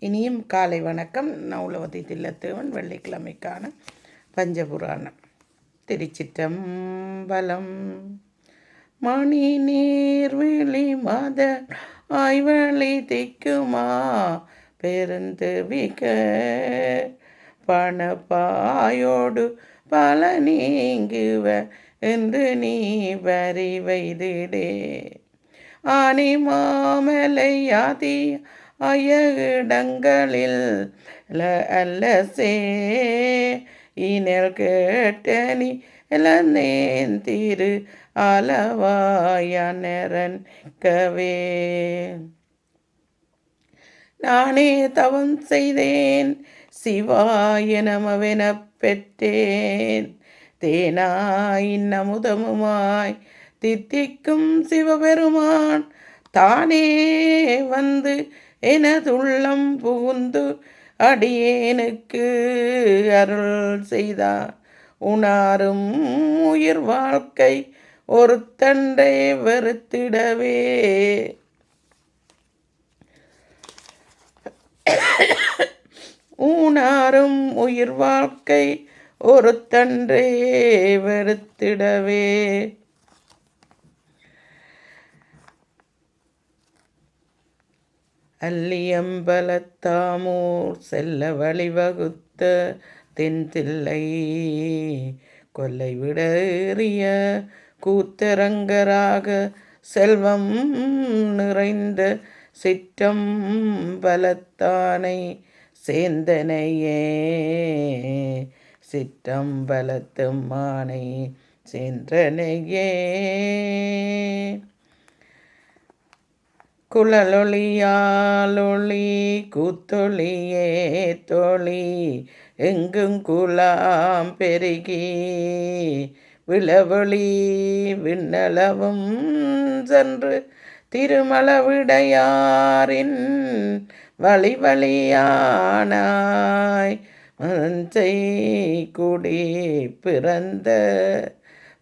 இனியும் காலை வணக்கம். நவுலவதி தில்லத்தேவன் வெள்ளிக்கிழமைக்கான பஞ்சபுராணம். திருச்சிற்றம்பலம். மணி நீர்விழி மத ஆய்வழி திக்குமா? பெருந்தவிக்க பணப்பாயோடு பல நீங்குவ என்று நீ வரி வைதிடே ஆனி மாமலையாதி அயகிடங்களில் அல்லசே இனல் கேட்டனி இளநேன் திரு அளவாயனரன் கவே. நானே தவம் செய்தேன் சிவாய நமவெனப் பெற்றேன். தேனாய் நமுதமுமாய் தித்திக்கும் சிவபெருமான் தானே வந்து எனதுள்ளம் புகுந்து அடியேனுக்கு அருள் செய்தா. உணாரும் உயிர் வாழ்க்கை ஒரு தண்டை வெறுத்திடவே. ஊனாரும் உயிர் வாழ்க்கை ஒரு தன்றையே வெறுத்திடவே. அல்லியம்பலத்தாமூர் செல்ல வழிவகுத்த தென்தில்லை. கொல்லை விடறிய கூத்தரங்கராக செல்வம் நிறைந்த சிற்றம் பலத்தானை சேந்தனையே. சிற்றம் பலத்து மானை சென்றனையே குழலொளியாலொளி கூத்தொளியே தொளி எங்கும் குலாம் பெருகி. விளவொளி விண்ணளவும் சென்று திருமலவிடையாரின் வழி வழியானாய் மஞ்சை குடி பிறந்த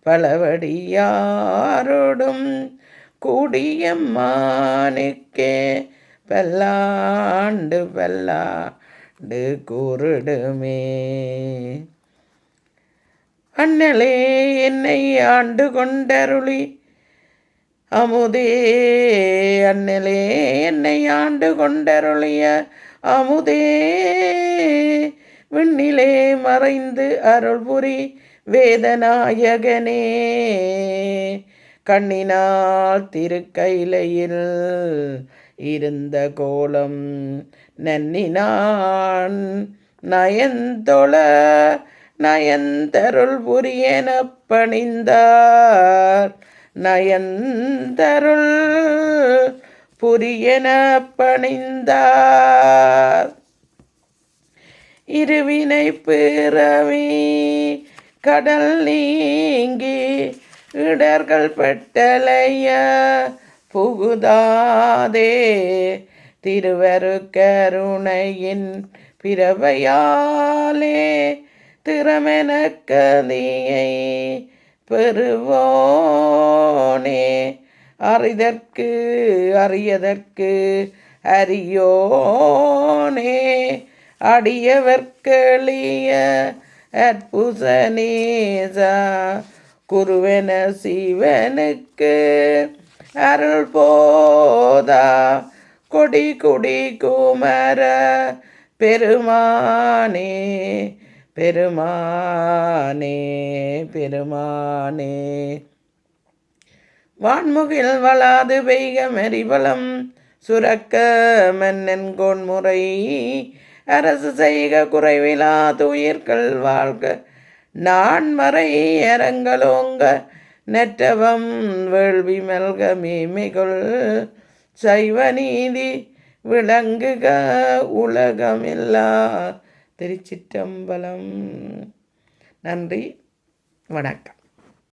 பலவடியாரோடும் குடியம்மானுக்கே பல்லாண்டு பல்லாண்டு குருடுமே. அண்ணலே என்னை ஆண்டு கொண்டருளி. அமுதே அண்ணலே என்னை ஆண்டு கொண்டருளிய. அமுதே விண்ணிலே மறைந்து அருள் புரி வேதநாயகனே. கண்ணினால் திருக்கையிலையில் இருந்த கோலம் நன்னினான். நயந்தொழ நயந்தருள் புரியன பணிந்தார் நயந்தருள் புரியன பணிந்தார் இருவினை பிறவி கடல் நீங்கி இடர்கள் பெட்டலைய புகுதாதே. திருவருக்கருணையின் பிறவையாலே திறமெனக்கதியை பெறுவோனே. அறிதற்கு அறியதற்கு அறியோனே. அடியவர்களிய அற்புசனேசா குருவென சிவனுக்கு. அருள் போதா. கொடி குடி குமர பெருமானே பெருமானே பெருமானே. வான்முகில் வளாது பெய்க சுரக்க மன்னன் கோன்முறை. அரசு செய்க குறைவிலா துயிர்கள் வாழ்க. நான் மறை அரங்கலோங்க நெற்றவம் வேள்வி மல்க மேமைகொள் சைவ நீதி விளங்குக உலகமில்லா திருச்சிற்றம்பலம். நன்றி வணக்கம்.